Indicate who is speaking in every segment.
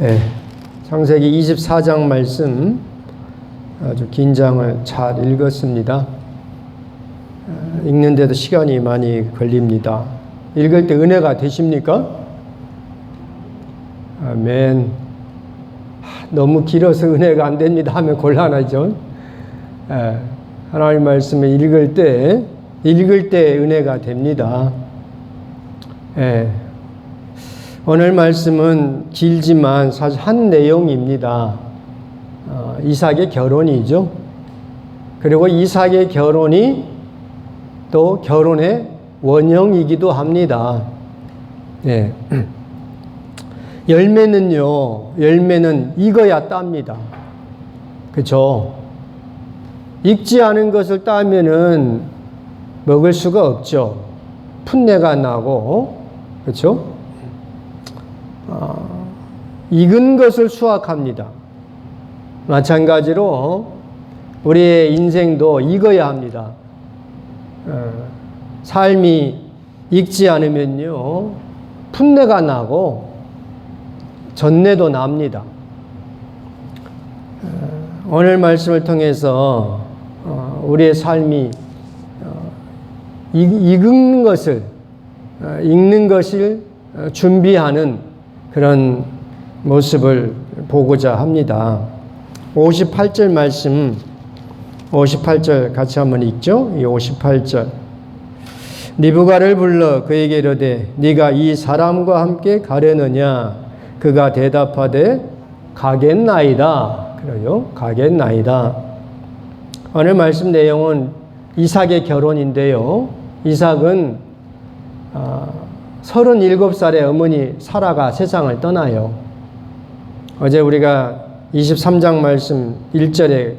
Speaker 1: 예, 창세기 24장 말씀 아주 긴 장을 잘 읽었습니다. 어, 읽는데도 시간이 많이 걸립니다. 읽을 때 은혜가 되십니까? 아멘. 하, 너무 길어서 은혜가 안 됩니다 하면 곤란하죠. 예, 하나님 말씀을 읽을 때 읽을 때 은혜가 됩니다. 예, 오늘 말씀은 길지만 사실 한 내용입니다. 어, 이삭의 결혼이죠. 그리고 이삭의 결혼이 또 결혼의 원형이기도 합니다. 예. 열매는요, 열매는 익어야 땁니다. 그쵸? 익지 않은 것을 따면은 먹을 수가 없죠. 풋내가 나고, 그쵸? 어, 익은 것을 수확합니다. 마찬가지로 우리의 인생도 익어야 합니다. 어, 삶이 익지 않으면요, 풋내가 나고 전내도 납니다. 어, 오늘 말씀을 통해서 어, 우리의 삶이 어, 익은 것을 어, 읽는 것을 어, 준비하는 그런 모습을 보고자 합니다. 58절 말씀 58절 같이 한번 읽죠. 이 58절. 리브가를 불러 그에게 이르되 네가 이 사람과 함께 가려느냐 그가 대답하되 가겠나이다. 그래요. 가겠나이다. 오늘 말씀 내용은 이삭의 결혼인데요. 이삭은 아, 37살의 어머니 사라가 세상을 떠나요. 어제 우리가 23장 말씀 1절에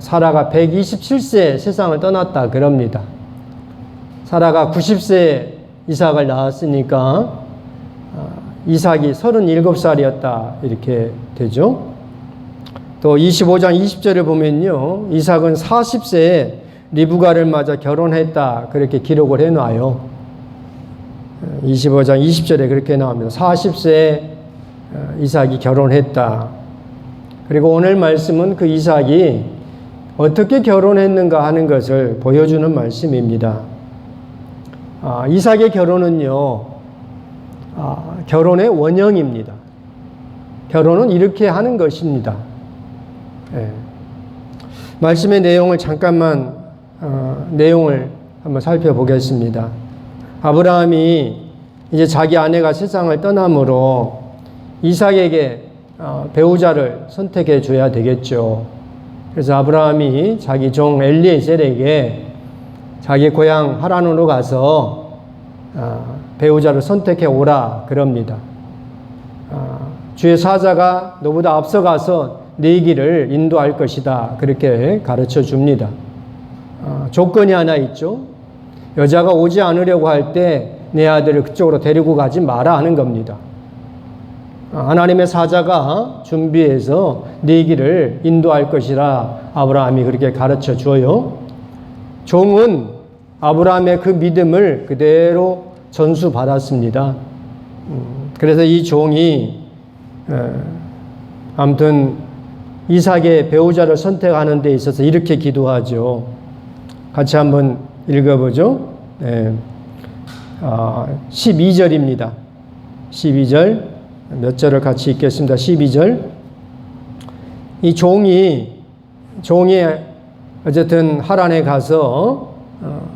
Speaker 1: 사라가 127세 세상을 떠났다 그럽니다. 사라가 90세 이삭을 낳았으니까 이삭이 37살이었다 이렇게 되죠. 또 25장 20절을 보면요. 이삭은 40세에 리브가를 맞아 결혼했다 그렇게 기록을 해 놔요. 25장 20절에 그렇게 나옵니다. 40세에 이삭이 결혼했다. 그리고 오늘 말씀은 그 이삭이 어떻게 결혼했는가 하는 것을 보여주는 말씀입니다. 아, 이삭의 결혼은요, 아, 결혼의 원형입니다. 결혼은 이렇게 하는 것입니다. 예. 말씀의 내용을 잠깐만, 어, 내용을 한번 살펴보겠습니다. 아브라함이 이제 자기 아내가 세상을 떠나므로 이삭에게 어, 배우자를 선택해 줘야 되겠죠. 그래서 아브라함이 자기 종 엘리에셀에게 자기 고향 하란으로 가서 어, 배우자를 선택해 오라 그럽니다. 어, 주의 사자가 너보다 앞서가서 네 길을 인도할 것이다 그렇게 가르쳐 줍니다. 조건이 하나 있죠. 여자가 오지 않으려고 할 때 내 아들을 그쪽으로 데리고 가지 마라 하는 겁니다. 하나님의 사자가 준비해서 네 길을 인도할 것이라 아브라함이 그렇게 가르쳐 줘요. 종은 아브라함의 그 믿음을 그대로 전수받았습니다. 그래서 이 종이 아무튼 이삭의 배우자를 선택하는 데 있어서 이렇게 기도하죠. 같이 한번 읽어보죠. 네. 어, 12절입니다. 12절 몇 절을 같이 읽겠습니다. 12절 이 종이 종이 어쨌든 하란에 가서 어,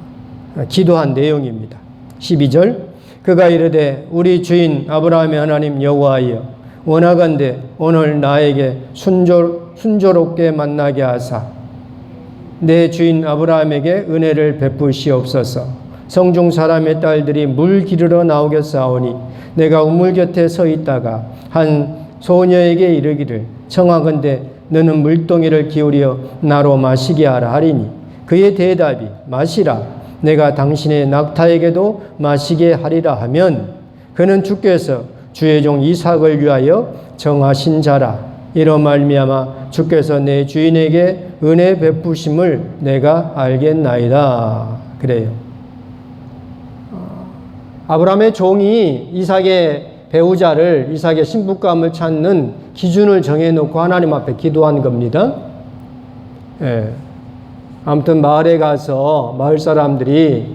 Speaker 1: 기도한 내용입니다. 12절 그가 이르되 우리 주인 아브라함의 하나님 여호와여 원하건대 오늘 나에게 순조, 순조롭게 만나게 하사 내 주인 아브라함에게 은혜를 베푸시옵소서. 성중 사람의 딸들이 물 기르러 나오겠사오니 내가 우물 곁에 서 있다가 한 소녀에게 이르기를 청하건대 너는 물동이를 기울여 나로 마시게 하라 하리니 그의 대답이 마시라 내가 당신의 낙타에게도 마시게 하리라 하면 그는 주께서 주의 종 이삭을 위하여 정하신 자라 이로 말미암아 주께서 내 주인에게 은혜 베푸심을 내가 알겠나이다. 그래요. 아브라함의 종이 이삭의 배우자를 이삭의 신부감을 찾는 기준을 정해놓고 하나님 앞에 기도한 겁니다. 예. 아무튼 마을에 가서 마을 사람들이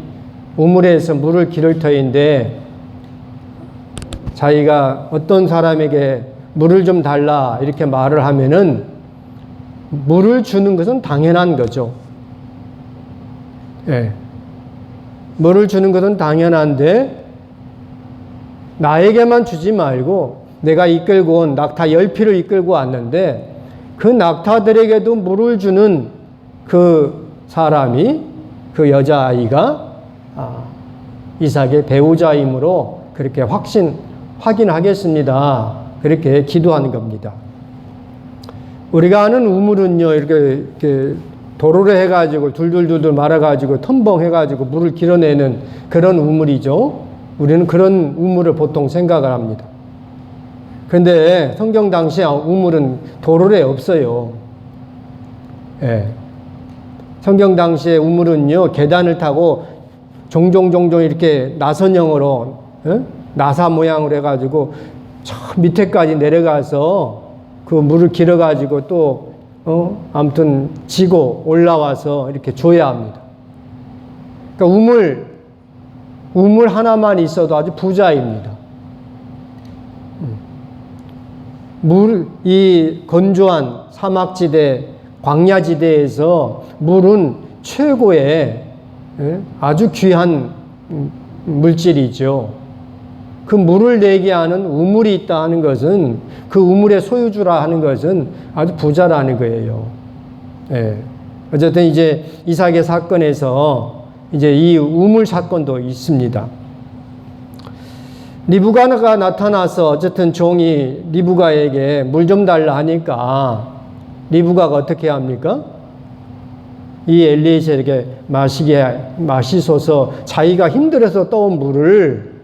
Speaker 1: 우물에서 물을 기를 터인데 자기가 어떤 사람에게 물을 좀 달라 이렇게 말을 하면은 물을 주는 것은 당연한 거죠. 예. 물을 주는 것은 당연한데 나에게만 주지 말고 내가 이끌고 온 낙타 열 피를 이끌고 왔는데 그 낙타들에게도 물을 주는 그 사람이 그 여자아이가 아, 이삭의 배우자이므로 그렇게 확신 확인하겠습니다. 그렇게 기도하는 겁니다. 우리가 아는 우물은요 이렇게, 이렇게 도로를 해가지고 둘둘둘둘 말아가지고 텀벙 해가지고 물을 길어내는 그런 우물이죠. 우리는 그런 우물을 보통 생각을 합니다. 그런데 성경 당시에 우물은 도로에 없어요. 예. 성경 당시에 우물은요 계단을 타고 종종 종종 이렇게 나선형으로 예? 나사 모양으로 해가지고 저 밑에까지 내려가서 그 물을 길어가지고 또 어? 아무튼 지고 올라와서 이렇게 줘야 합니다. 그러니까 우물 우물 하나만 있어도 아주 부자입니다. 음. 물, 이 건조한 사막지대, 광야지대에서 물은 최고의 예? 아주 귀한 음, 물질이죠. 그 물을 내게 하는 우물이 있다 하는 것은 그 우물의 소유주라 하는 것은 아주 부자라는 거예요. 예. 어쨌든 이제 이삭의 사건에서 이제 이 우물 사건도 있습니다. 리브가가 나타나서 어쨌든 종이 리브가에게 물 좀 달라 하니까 리브가가 어떻게 합니까? 이 엘리에셀에게 마시게 마시소서 자기가 힘들어서 떠온 물을 예,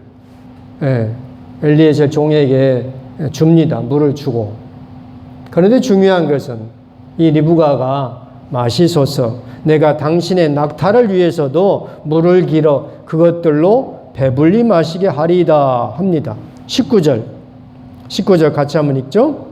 Speaker 1: 엘리에셀 종에게 줍니다. 물을 주고. 그런데 중요한 것은 이 리브가가 마시소서 내가 당신의 낙타를 위해서도 물을 길어 그것들로 배불리 마시게 하리이다 합니다. 19절. 19절 같이 한번 읽죠?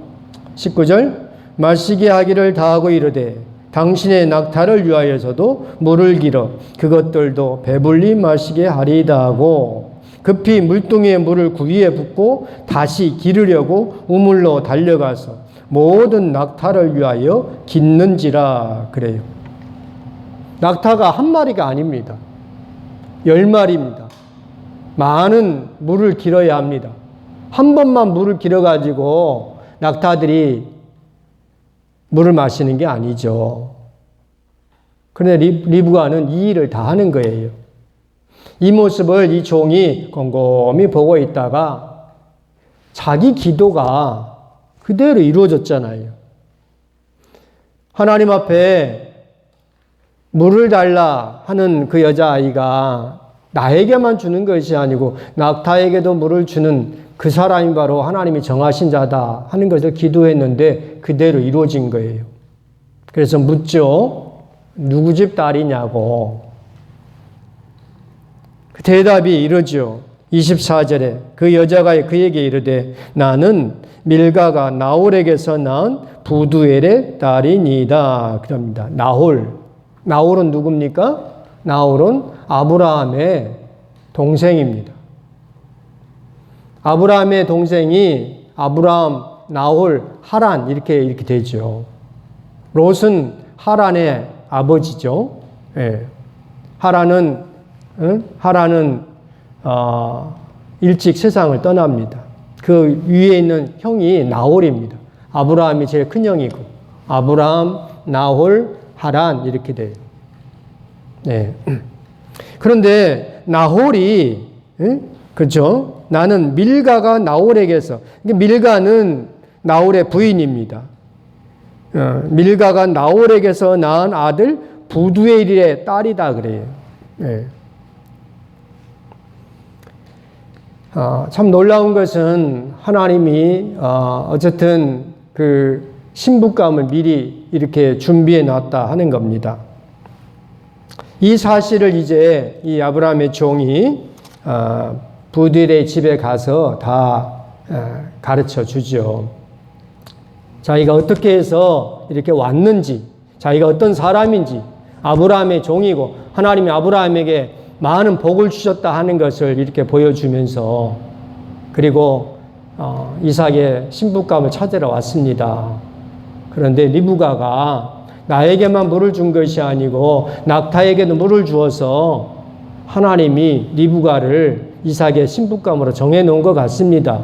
Speaker 1: 19절. 마시게 하기를 다하고 이르되 당신의 낙타를 위하여서도 물을 길어 그것들도 배불리 마시게 하리이다 하고 급히 물동이에 물을 구위에 붓고 다시 기르려고 우물로 달려가서 모든 낙타를 위하여 깃는지라 그래요. 낙타가 한 마리가 아닙니다. 열 마리입니다. 많은 물을 길어야 합니다. 한 번만 물을 길어가지고 낙타들이 물을 마시는 게 아니죠. 그런데 리브가는 이 일을 다 하는 거예요. 이 모습을 이 종이 곰곰이 보고 있다가 자기 기도가 그대로 이루어졌잖아요. 하나님 앞에 물을 달라 하는 그 여자아이가 나에게만 주는 것이 아니고 낙타에게도 물을 주는 그 사람이 바로 하나님이 정하신 자다 하는 것을 기도했는데 그대로 이루어진 거예요. 그래서 묻죠. 누구 집 딸이냐고. 그 대답이 이러죠. 24절에 그 여자가 그에게 이르되 나는 밀가가 나홀에게서 낳은 부두엘의 딸이니다. 그럽니다. 나홀. 나홀은 누굽니까? 나홀은 아브라함의 동생입니다. 아브라함의 동생이 아브라함, 나홀, 하란 이렇게 이렇게 되죠. 롯은 하란의 아버지죠. 예. 하란은 응? 하란은 어, 일찍 세상을 떠납니다. 그 위에 있는 형이 나홀입니다. 아브라함이 제일 큰 형이고 아브라함, 나홀, 하란 이렇게 돼요. 네. 그런데 나홀이 그렇죠? 나는 밀가가 나홀에게서 밀가는 나홀의 부인입니다. 어, 밀가가 나홀에게서 낳은 아들 부두엘의 딸이다 그래요. 네. 어, 참 놀라운 것은 하나님이 어, 어쨌든 그 신부감을 미리 이렇게 준비해 놨다 하는 겁니다. 이 사실을 이제 이 아브라함의 종이 어, 부들의 집에 가서 다 어, 가르쳐 주죠. 자기가 어떻게 해서 이렇게 왔는지, 자기가 어떤 사람인지, 아브라함의 종이고 하나님이 아브라함에게 많은 복을 주셨다 하는 것을 이렇게 보여주면서 그리고 어, 이삭의 신부감을 찾으러 왔습니다. 그런데 리브가가 나에게만 물을 준 것이 아니고 낙타에게도 물을 주어서 하나님이 리브가를 이삭의 신부감으로 정해 놓은 것 같습니다.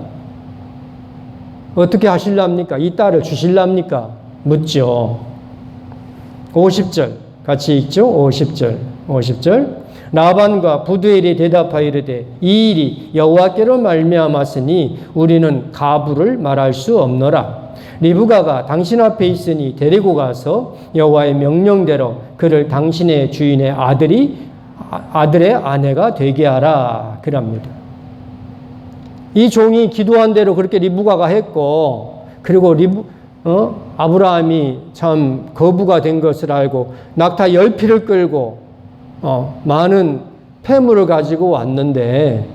Speaker 1: 어떻게 하실랍니까? 이 딸을 주실랍니까? 묻죠. 50절 같이 읽죠. 50절. 50절. 라반과 부두엘이 대답하여 이르되 이 일이 여호와께로 말미암았으니 우리는 가부를 말할 수 없노라. 리브가가 당신 앞에 있으니 데리고 가서 여호와의 명령대로 그를 당신의 주인의 아들이 아들의 아내가 되게 하라 그럽니다. 이 종이 기도한 대로 그렇게 리브가가 했고 그리고 리브 어? 아브라함이 참 거부가 된 것을 알고 낙타 열 피를 끌고 어, 많은 폐물을 가지고 왔는데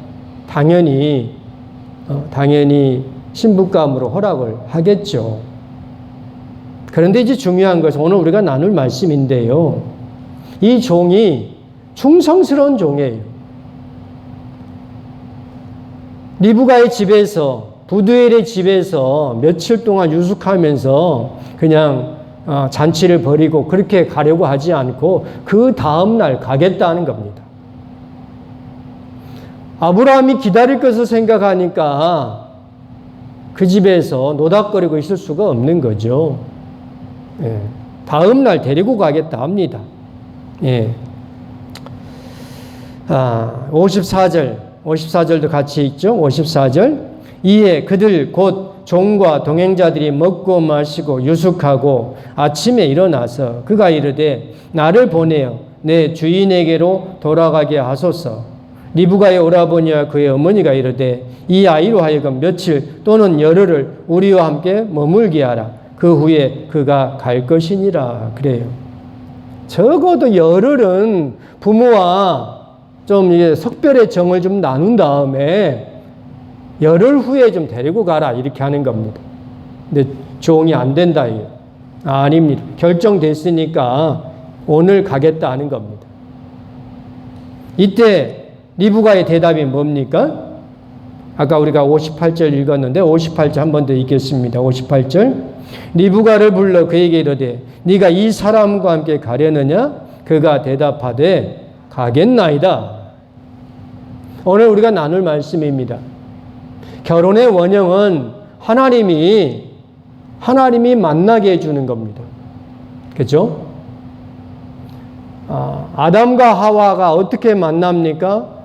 Speaker 1: 당연히 어, 당연히 신부감으로 허락을 하겠죠. 그런데 이제 중요한 것은 오늘 우리가 나눌 말씀인데요. 이 종이 충성스러운 종이에요. 리브가의 집에서 부두엘의 집에서 며칠 동안 유숙하면서 그냥 어, 잔치를 벌이고 그렇게 가려고 하지 않고 그 다음날 가겠다는 겁니다. 아브라함이 기다릴 것을 생각하니까 그 집에서 노닥거리고 있을 수가 없는 거죠. 예. 다음 날 데리고 가겠다 합니다. 예. 아, 54절, 54절도 같이 있죠. 54절. 이에 그들 곧 종과 동행자들이 먹고 마시고 유숙하고 아침에 일어나서 그가 이르되 나를 보내어 내 주인에게로 돌아가게 하소서. 리브가의 오라버니와 그의 어머니가 이르되 이 아이로 하여금 며칠 또는 열흘을 우리와 함께 머물게 하라. 그 후에 그가 갈 것이니라 그래요. 적어도 열흘은 부모와 좀 이게 석별의 정을 좀 나눈 다음에 열흘 후에 좀 데리고 가라 이렇게 하는 겁니다. 근데 종이 안 된다 이게 아닙니다. 결정됐으니까 오늘 가겠다 하는 겁니다. 이때 리브가의 대답이 뭡니까? 아까 우리가 58절 읽었는데 58절 한 번 더 읽겠습니다. 58절 리브가를 불러 그에게 이르되 네가 이 사람과 함께 가려느냐? 그가 대답하되 가겠나이다. 오늘 우리가 나눌 말씀입니다. 결혼의 원형은 하나님이 하나님이 만나게 해주는 겁니다. 그죠? 아, 아담과 하와가 어떻게 만납니까?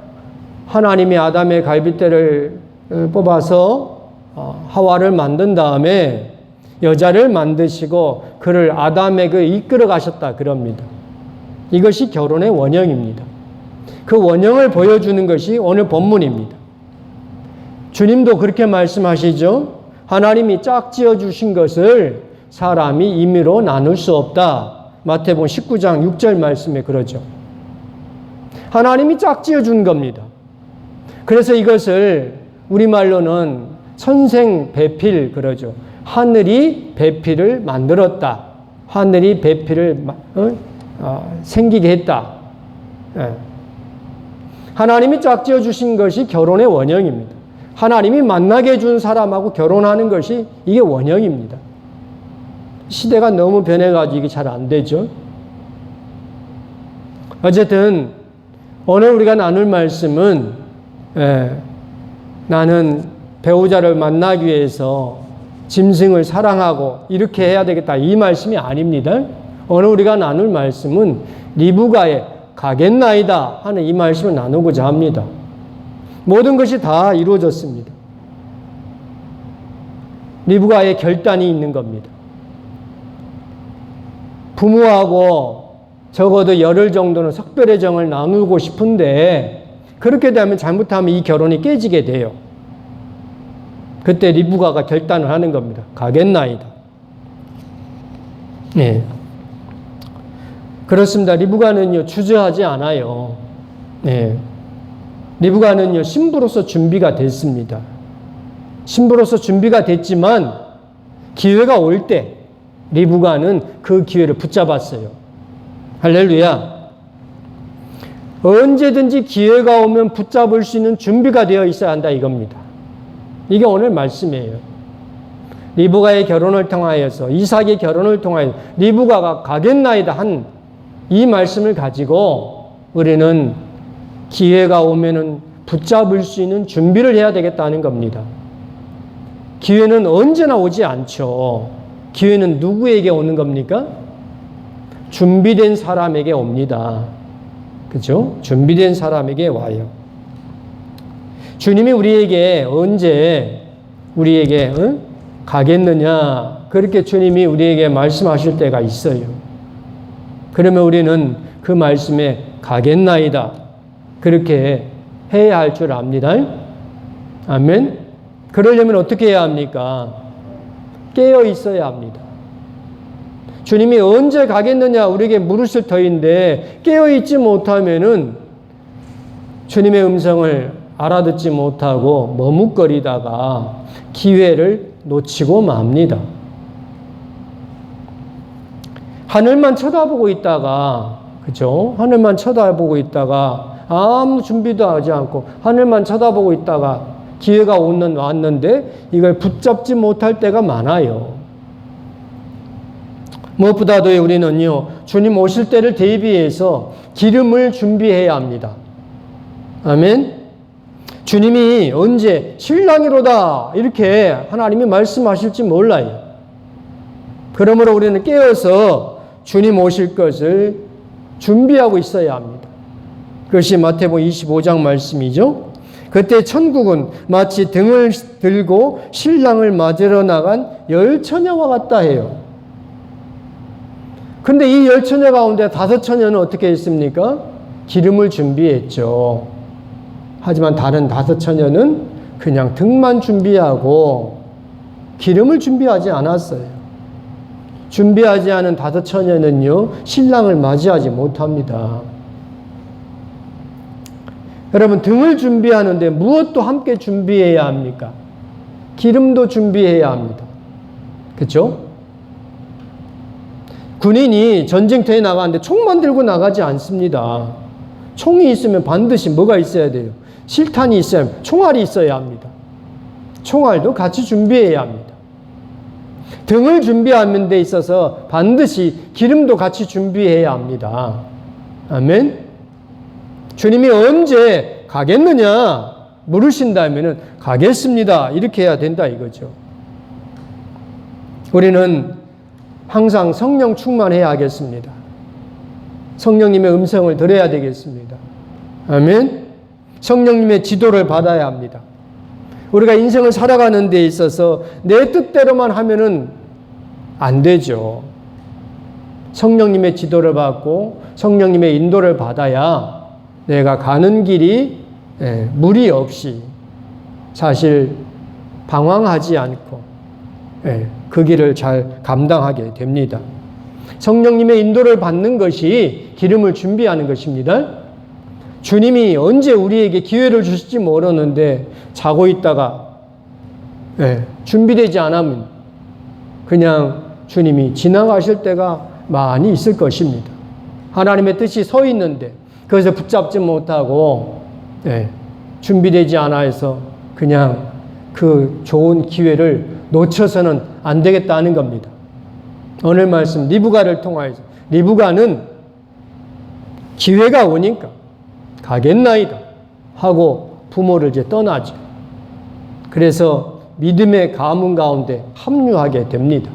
Speaker 1: 하나님이 아담의 갈빗대를 어, 뽑아서 어, 하와를 만든 다음에 여자를 만드시고 그를 아담에게 이끌어 가셨다 그럽니다. 이것이 결혼의 원형입니다. 그 원형을 보여주는 것이 오늘 본문입니다. 주님도 그렇게 말씀하시죠. 하나님이 짝지어 주신 것을 사람이 임의로 나눌 수 없다. 마태복음 19장 6절 말씀에 그러죠. 하나님이 짝지어 준 겁니다. 그래서 이것을 우리말로는 선생 배필 그러죠. 하늘이 배필을 만들었다. 하늘이 배필을 어? 어, 생기게 했다. 예. 하나님이 짝지어 주신 것이 결혼의 원형입니다. 하나님이 만나게 해준 사람하고 결혼하는 것이 이게 원형입니다. 시대가 너무 변해가지고 이게 잘 안 되죠. 어쨌든 오늘 우리가 나눌 말씀은 예, 나는 배우자를 만나기 위해서 짐승을 사랑하고 이렇게 해야 되겠다 이 말씀이 아닙니다. 오늘 우리가 나눌 말씀은 리브가의 가겠나이다 하는 이 말씀을 나누고자 합니다. 모든 것이 다 이루어졌습니다. 리브가의 결단이 있는 겁니다. 부모하고 적어도 열흘 정도는 석별의 정을 나누고 싶은데 그렇게 되면 잘못하면 이 결혼이 깨지게 돼요. 그때 리브가가 결단을 하는 겁니다. 가겠나이다. 네. 그렇습니다. 리브가는요, 주저하지 않아요. 네. 리브가는요, 신부로서 준비가 됐습니다. 신부로서 준비가 됐지만 기회가 올 때 리브가는 그 기회를 붙잡았어요. 할렐루야. 언제든지 기회가 오면 붙잡을 수 있는 준비가 되어 있어야 한다 이겁니다. 이게 오늘 말씀이에요. 리브가의 결혼을 통하여서 이삭의 결혼을 통하여 리브가가 가겠나이다 한 이 말씀을 가지고 우리는 기회가 오면은 붙잡을 수 있는 준비를 해야 되겠다는 겁니다. 기회는 언제나 오지 않죠. 기회는 누구에게 오는 겁니까? 준비된 사람에게 옵니다. 그죠? 준비된 사람에게 와요. 주님이 우리에게 언제 우리에게 응? 가겠느냐 그렇게 주님이 우리에게 말씀하실 때가 있어요. 그러면 우리는 그 말씀에 가겠나이다 그렇게 해야 할 줄 압니다. 아멘. 그러려면 어떻게 해야 합니까? 깨어 있어야 합니다. 주님이 언제 가겠느냐 우리에게 물으실 터인데 깨어 있지 못하면은 주님의 음성을 알아듣지 못하고 머뭇거리다가 기회를 놓치고 맙니다. 하늘만 쳐다보고 있다가 그죠? 하늘만 쳐다보고 있다가 아무 준비도 하지 않고 하늘만 쳐다보고 있다가 기회가 오는 왔는데 이걸 붙잡지 못할 때가 많아요. 무엇보다도 우리는요 주님 오실 때를 대비해서 기름을 준비해야 합니다. 아멘. 주님이 언제 신랑이로다 이렇게 하나님이 말씀하실지 몰라요. 그러므로 우리는 깨어서 주님 오실 것을 준비하고 있어야 합니다. 그것이 마태복 25장 말씀이죠. 그때 천국은 마치 등을 들고 신랑을 맞으러 나간 열 처녀와 같다 해요. 근데 이 열 처녀 가운데 다섯 처녀는 어떻게 했습니까? 기름을 준비했죠. 하지만 다른 다섯 처녀는 그냥 등만 준비하고 기름을 준비하지 않았어요. 준비하지 않은 다섯 처녀는요, 신랑을 맞이하지 못합니다. 여러분, 등을 준비하는데 무엇도 함께 준비해야 합니까? 기름도 준비해야 합니다. 그렇죠? 군인이 전쟁터에 나가는데 총만 들고 나가지 않습니다. 총이 있으면 반드시 뭐가 있어야 돼요? 실탄이 있어야 총알이 있어야 합니다. 총알도 같이 준비해야 합니다. 등을 준비하는 데 있어서 반드시 기름도 같이 준비해야 합니다. 아멘. 주님이 언제 가겠느냐 물으신다면 가겠습니다. 이렇게 해야 된다 이거죠. 우리는 항상 성령 충만해야 하겠습니다. 성령님의 음성을 들어야 되겠습니다. 아멘. 성령님의 지도를 받아야 합니다. 우리가 인생을 살아가는 데 있어서 내 뜻대로만 하면은 안 되죠. 성령님의 지도를 받고 성령님의 인도를 받아야 내가 가는 길이 예, 무리 없이 사실 방황하지 않고 예, 그 길을 잘 감당하게 됩니다. 성령님의 인도를 받는 것이 기름을 준비하는 것입니다. 주님이 언제 우리에게 기회를 주실지 모르는데 자고 있다가 네, 준비되지 않으면 그냥 주님이 지나가실 때가 많이 있을 것입니다. 하나님의 뜻이 서 있는데 그것을 붙잡지 못하고 네, 준비되지 않아서 그냥 그 좋은 기회를 놓쳐서는 안 되겠다는 겁니다. 오늘 말씀 리브가를 통하여서 리브가는 기회가 오니까 가겠나이다 하고 부모를 이제 떠나죠. 그래서 믿음의 가문 가운데 합류하게 됩니다.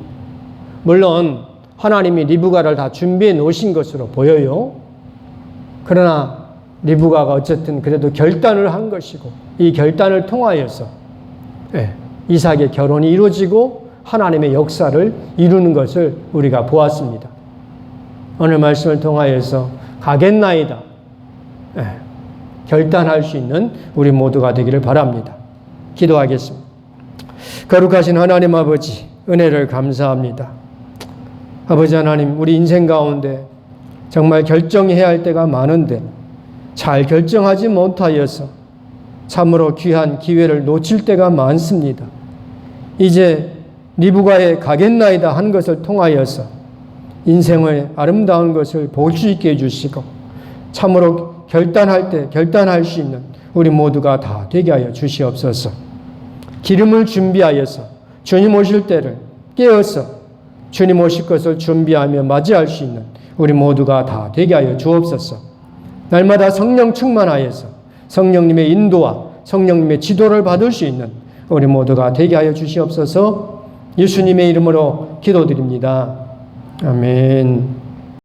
Speaker 1: 물론 하나님이 리브가를 다 준비해 놓으신 것으로 보여요. 그러나 리브가가 어쨌든 그래도 결단을 한 것이고 이 결단을 통하여서 예, 이삭의 결혼이 이루어지고 하나님의 역사를 이루는 것을 우리가 보았습니다. 오늘 말씀을 통하여서 가겠나이다. 예, 결단할 수 있는 우리 모두가 되기를 바랍니다. 기도하겠습니다. 거룩하신 하나님 아버지, 은혜를 감사합니다. 아버지 하나님, 우리 인생 가운데 정말 결정해야 할 때가 많은데 잘 결정하지 못하여서 참으로 귀한 기회를 놓칠 때가 많습니다. 이제 리브가에 가겠나이다 한 것을 통하여서 인생의 아름다운 것을 볼 수 있게 해주시고 참으로 결단할 때 결단할 수 있는 우리 모두가 다 되게 하여 주시옵소서. 기름을 준비하여서 주님 오실 때를 깨어서 주님 오실 것을 준비하며 맞이할 수 있는 우리 모두가 다 되게 하여 주옵소서. 날마다 성령 충만하여서 성령님의 인도와 성령님의 지도를 받을 수 있는 우리 모두가 되게 하여 주시옵소서. 예수님의 이름으로 기도드립니다. 아멘.